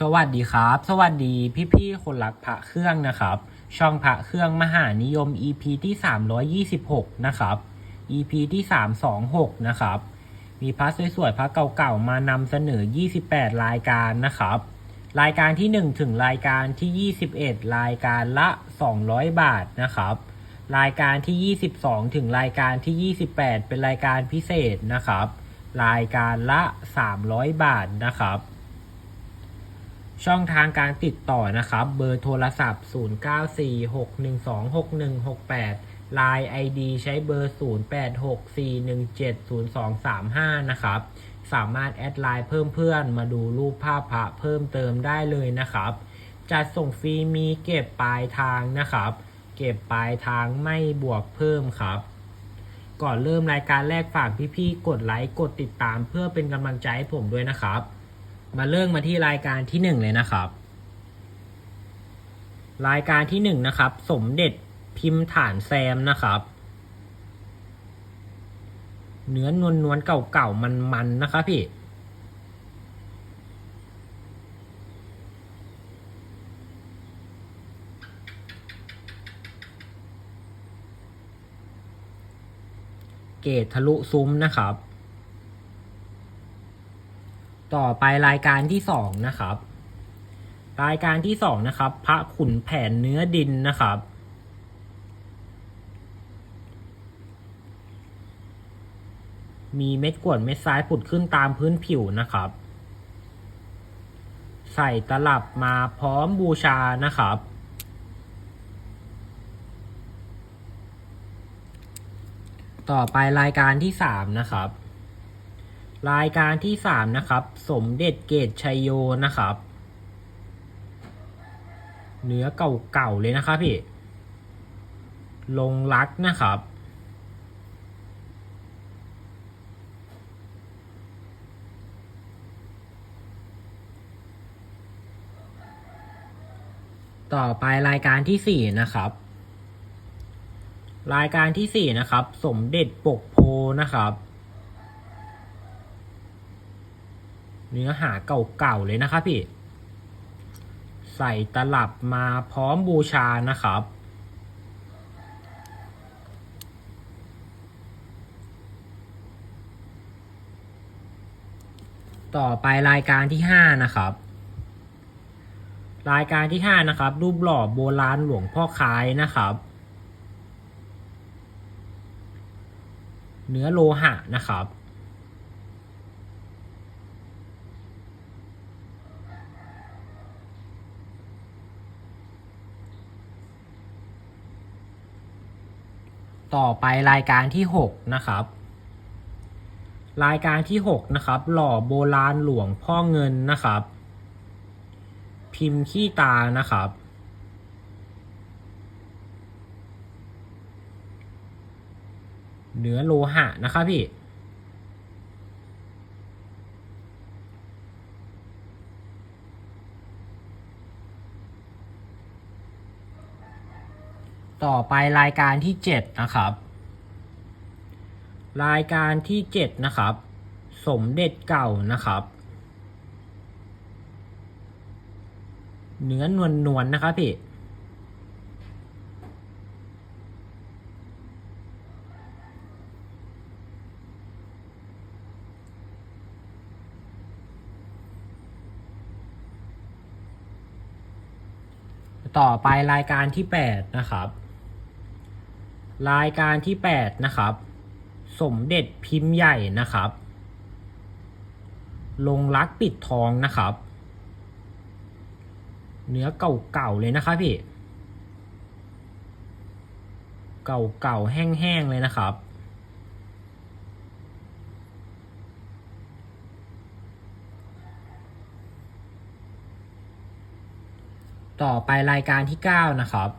สวัสดีครับ สวัสดีพี่ๆคนรักพระเครื่องนะครับ ช่องพระเครื่องมหานิยม EP ที่ 326 นะครับ EP ที่ 326 นะครับ มีพระสวยๆพระเก่าๆมานำเสนอ 28 รายการนะครับ รายการที่ 1 ถึงรายการที่ 21 รายการละ 200 บาทนะครับ รายการที่ 22 ถึงรายการที่ 28 เป็นรายการพิเศษนะครับ รายการละ 300 บาทนะครับ ช่องทางการติดต่อนะครับ เบอร์โทรศัพท์ 0946126168 Line ID ใช้เบอร์ 0864170235 นะครับ สามารถแอดไลน์เพิ่มเพื่อนมาดูรูปภาพพระเพิ่มเติมได้เลยนะครับ จัดส่งฟรีมีเก็บปลายทางนะครับ เก็บปลายทางไม่บวกเพิ่มครับก่อนเริ่มรายการแรกฝากพี่ๆ กดไลค์ กดติดตามเพื่อเป็นกำลังใจให้ผมด้วยนะครับ มาเริ่มมาที่รายการที่หนึ่งเลยนะครับ รายการที่หนึ่งนะครับ สมเด็จพิมพ์ฐานแซมนะครับ เนื้อนวลนวลเก่าๆมันๆนะครับพี่ เกตทะลุซุ้มนะครับ ต่อไปรายการที่สองนะครับ รายการที่สองนะครับ พระขุนแผนเนื้อดินนะครับมีเม็ดกวดเม็ดซ้ายผุดขึ้นตามพื้นผิวนะครับ ใส่ตลับมาพร้อมบูชานะครับ ต่อไปรายการที่สามนะครับ รายการที่สามนะครับ สมเด็จเกตชัยโยนะครับ เนื้อเก่าๆเลยนะครับพี่ ลงรักนะครับ ต่อไปรายการที่สี่นะครับ รายการที่สี่นะครับ สมเด็จปกโพนะครับ เนื้อหาเก่าๆเลยนะครับพี่ ใส่ตลับมาพร้อมบูชานะครับ ต่อไปรายการที่ห้านะครับ รายการที่ห้านะครับ รูปหล่อโบราณหลวงพ่อคายนะครับเนื้อโลหะนะครับ ต่อไปรายการที่หกนะครับ รายการที่หกนะครับ หล่อโบราณหลวงพ่อเงินนะครับ พิมพ์ขี้ตานะครับ เนื้อโลหะนะครับพี่ ต่อไปรายการที่เจ็ดนะครับ รายการที่เจ็ดนะครับ สมเด็จเก่านะครับ เนื้อนวลนวลๆนะครับพี่ต่อไปรายการที่แปดนะครับ รายการที่แปดนะครับ สมเด็จพิมพ์ใหญ่นะครับ ลงรักปิดทองนะครับ เนื้อเก่าๆเลยนะครับพี่ เก่าๆแห้งๆเลยนะครับต่อไปรายการที่เก้านะครับ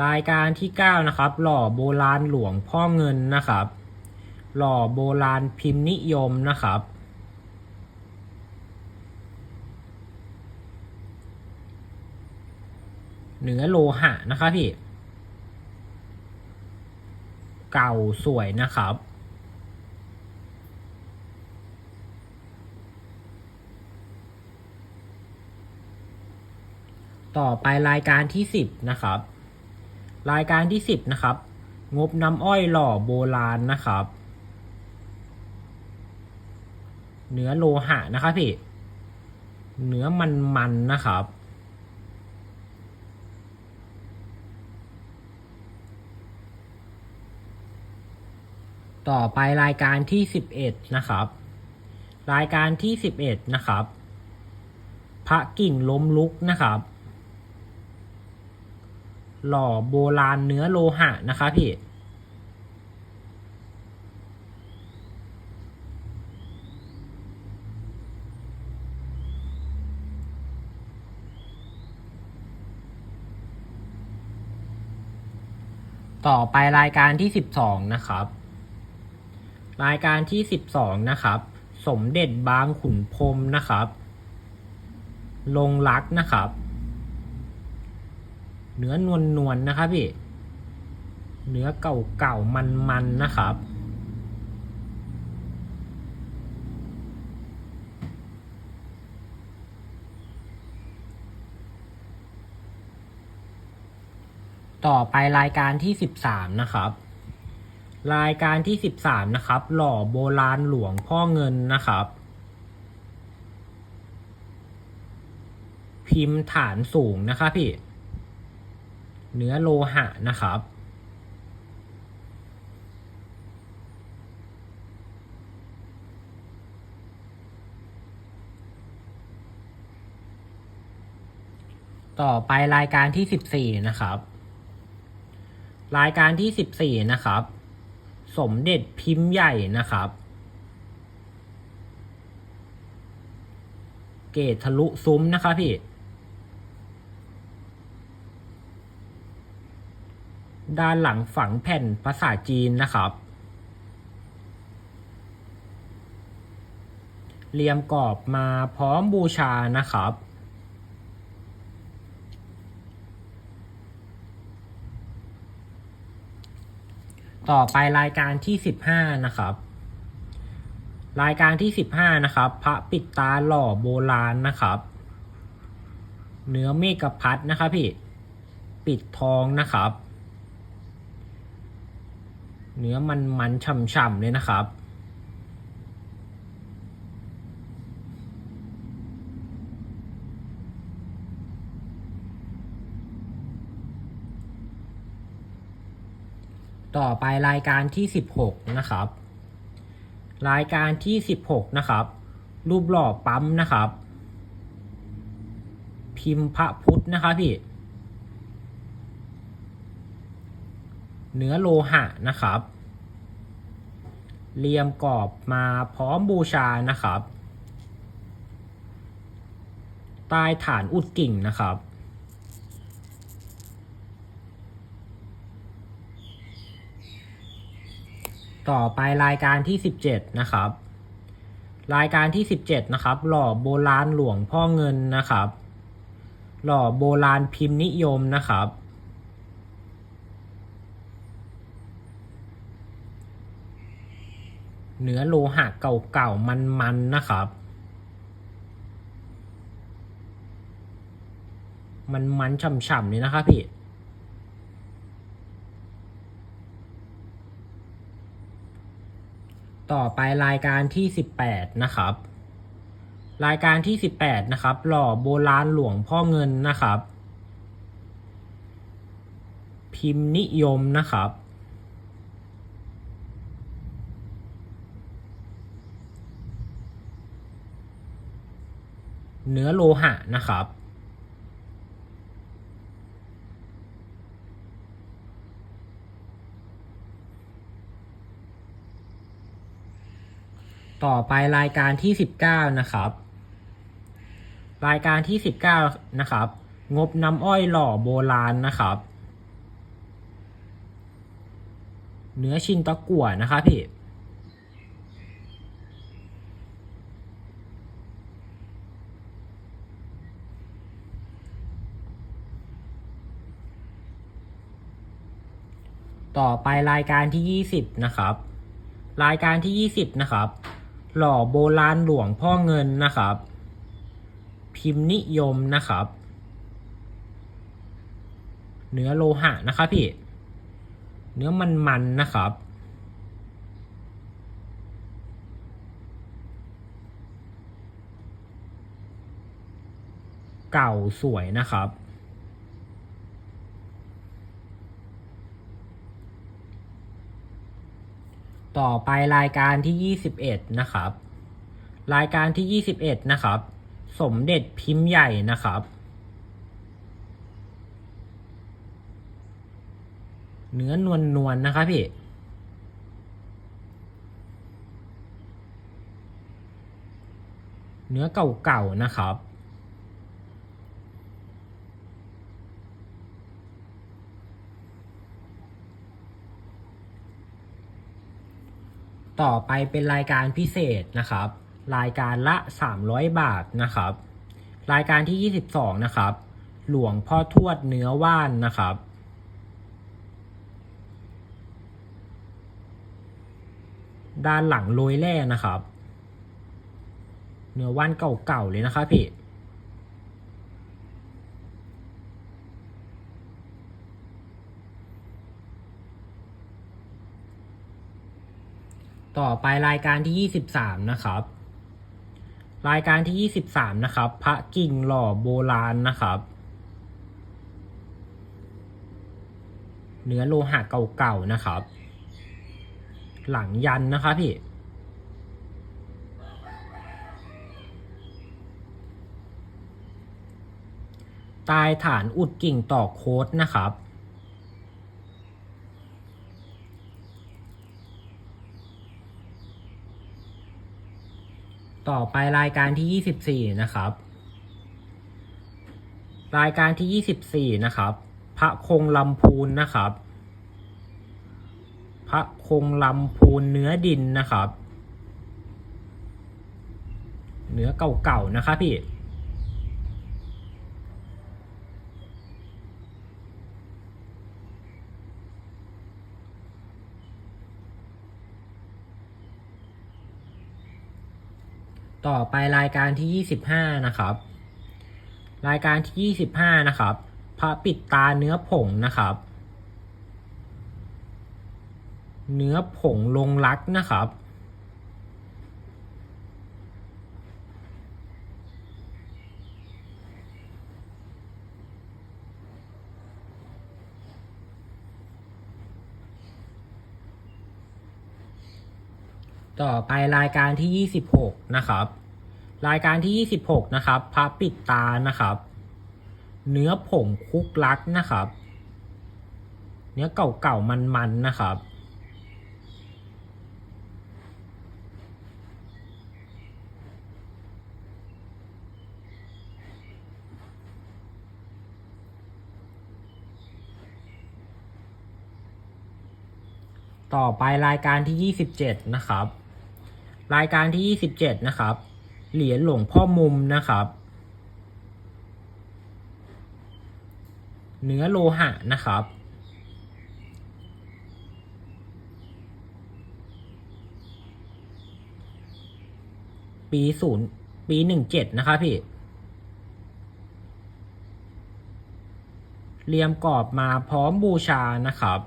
รายการที่เก้านะครับ หล่อโบราณหลวงพ่อเงินนะครับ หล่อโบราณพิมพ์นิยมนะครับ เนื้อโลหะนะครับพี่ เก่าสวยนะครับตต่อไปรายการที่สิบนะครับ รายการที่สิบนะครับ งบน้ำอ้อยหล่อโบราณนะครับ เนื้อโลหะนะครับพี่ เนื้อมันมันๆนะครับ ต่อไปรายการที่สิบเอ็ดนะครับ รายการที่สิบเอ็ดนะครับ พระกิ่งล้มลุกนะครับ หล่อโบราณเนื้อโลหะนะคะพี่ต่อไปรายการที่สิบสองนะครับ รายการที่สิบสองนะครับ สมเด็จบางขุนพรมนะครับ ลงรักนะครับ เนื้อนวลนวลนะครับพี่ เนื้อเก่าเก่ามันมันนะครับ ต่อไปรายการที่สิบสามนะครับ รายการที่สิบสามนะครับ หล่อโบราณหลวงพ่อเงินนะครับพิมพ์ฐานสูงนะครับพี่ เนื้อโลหะนะครับ ต่อไปรายการที่สิบสี่นะครับ รายการที่สิบสี่นะครับ สมเด็จพิมพ์ใหญ่นะครับ เกตทะลุซุ้มนะครับพี่ ด้านหลังฝังแผ่นภาษาจีนนะครับ เรียมกรอบมาพร้อมบูชานะครับ ต่อไปรายการที่สิบห้านะครับ รายการที่สิบห้านะครับ พระปิดตาหล่อโบราณนะครับ เนื้อเมกพัดนะครับพี่ปิดทองนะครับ เนื้อมันมันฉ่ำๆเลยนะครับ ต่อไปรายการที่สิบหกนะครับ รายการที่สิบหกนะครับ รูปหล่อปั๊มนะครับ พิมพ์พระพุทธนะครับพี่ เนื้อโลหะนะครับ เรียมกรอบมาพร้อมบูชานะครับ ใต้ฐานอุดกิ่งนะครับ ต่อไปรายการที่สิบเจ็ดนะครับ รายการที่สิบเจ็ดนะครับ หล่อโบราณหลวงพ่อเงินนะครับ หล่อโบราณพิมพ์นิยมนะครับ เนื้อโลหะเก่าๆ มันๆ นะครับมันมันๆ ฉ่ำๆเลยนะครับพี่ต่อไปรายการที่สิบแปดนะครับ รายการที่สิบแปดนะครับ หล่อโบราณหลวงพ่อเงินนะครับ พิมพ์นิยมนะครับ เนื้อโลหะนะครับ ต่อไปรายการที่สิบเก้านะครับ รายการที่สิบเก้านะครับ งบน้ำอ้อยหล่อโบราณนะครับ เนื้อชินตะกั่วนะครับพี่ ต่อไปรายการที่ยี่สิบนะครับ รายการที่ยี่สิบนะครับ หล่อโบราณหลวงพ่อเงินนะครับ พิมพ์นิยมนะครับ เนื้อโลหะนะครับพี่ เนื้อมันๆนะครับ เก่าสวยนะครับ ต่อไปรายการที่ 21 นะครับ รายการที่ 21 นะครับ สมเด็จพิมพ์ใหญ่นะครับ เนื้อนวลนวลๆนะครับพี่ เนื้อเก่าๆนะครับ ต่อไปเป็นรายการพิเศษนะครับ รายการละ 300 บาทนะครับ รายการที่ 22 นะครับ หลวงพ่อทวดเนื้อว่านนะครับด้านหลังโรยแร่นะครับ เนื้อว่านเก่าๆเลยนะครับพี่ ต่อไปรายการที่ 23 นะครับ รายการที่ 23 นะครับ พระกิ่งหล่อโบราณนะครับ เนื้อโลหะเก่าๆนะครับ หลังยันนะครับพี่ตายฐานอุดกิ่งต่อโค้ดนะครับ ต่อไปรายการที่ยี่สิบสี่นะครับ รายการที่ยี่สิบสี่นะครับ พระคงลำพูนนะครับ พระคงลำพูนเนื้อดินนะครับ เนื้อเก่าๆนะครับพี่ ต่อไปรายการที่ 25 นะครับ รายการที่ 25 นะครับ พระปิดตาเนื้อผงนะครับ เนื้อผงลงรักนะครับ ต่อไปรายการที่ 26 นะครับ รายการที่ 26 นะครับพระปิดตานะครับ เนื้อผงคุกลักนะครับ เนื้อเก่าๆมันๆนะครับต่อไปรายการที่ 27 นะครับ รายการที่ 27 นะครับ เหรียญหลวงพ่อมุมนะครับ เนื้อโลหะนะครับ ปีศูนย์ปีหนึ่งเจ็ดนะครับพี่เรียมกรอบมาพร้อมบูชานะครับ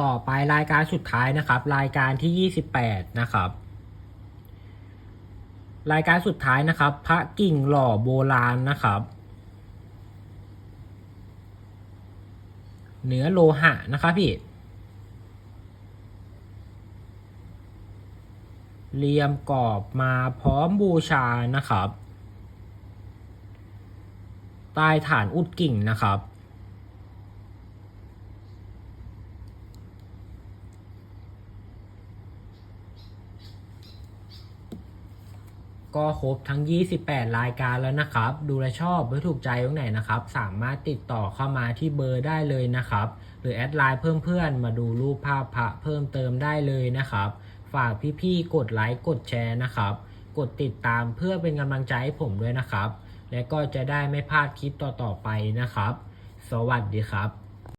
ต่อไปรายการสุดท้ายนะครับ รายการที่ 28 นะครับ รายการสุดท้ายนะครับ พระกิ่งหล่อโบราณนะครับเนื้อโลหะนะครับพี่เรียมกรอบมาพร้อมบูชานะครับ ใต้ฐานอุดกิ่งนะครับ ก็ครบทั้ง 28 รายการแล้วนะครับ ดูแลชอบหรือถูกใจตรงไหนนะครับ สามารถติดต่อเข้ามาที่เบอร์ได้เลยนะครับ หรือแอดไลน์เพิ่มเพื่อนมาดูรูปภาพพระเพิ่มเติมได้เลยนะครับ ฝากพี่ๆ กดไลค์กดแชร์นะครับ กดติดตามเพื่อเป็นกำลังใจให้ผมด้วยนะครับ และก็จะได้ไม่พลาดคลิปต่อๆไปนะครับ สวัสดีครับ